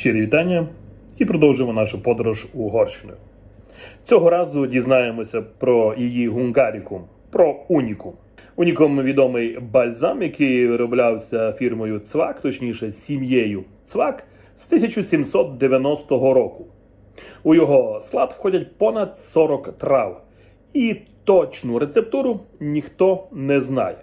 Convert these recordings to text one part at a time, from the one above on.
Щирі вітання і продовжуємо нашу подорож Угорщиною. Цього разу дізнаємося про її гунгарікум, про унікум. Унікум відомий бальзам, який вироблявся фірмою Цвак, точніше сім'єю Цвак з 1790 року. У його склад входять понад 40 трав, і точну рецептуру ніхто не знає.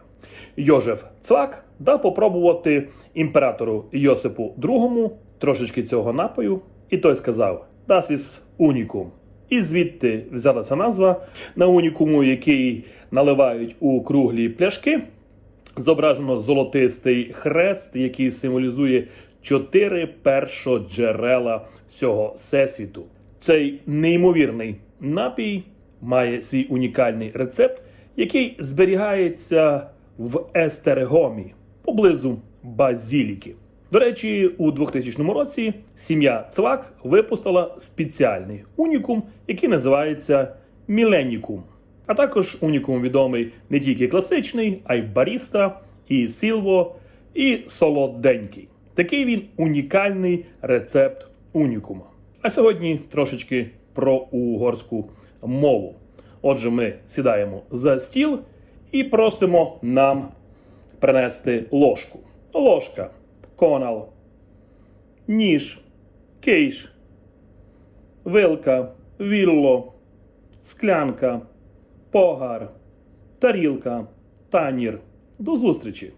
Йожеф Цвак дав попробувати імператору Йосипу II трошечки цього напою, і той сказав: Das ist унікум. І звідти взялася назва на унікуму, який наливають у круглі пляшки. Зображено золотистий хрест, який символізує чотири першоджерела всього всесвіту. Цей неймовірний напій має свій унікальний рецепт, який зберігається в Естерегомі поблизу Базіліки. До речі, у 2000 році сім'я Цвак випустила спеціальний унікум, який називається Міленікум. А також унікум відомий не тільки класичний, а й баріста, і сілво, і солоденький. Такий він унікальний рецепт унікума. А сьогодні трошечки про угорську мову. Отже, ми сідаємо за стіл і просимо нам принести ложку. Ложка, конал, ніж, кейш, вилка, вілло, склянка, погар, тарілка, танір. До зустрічі!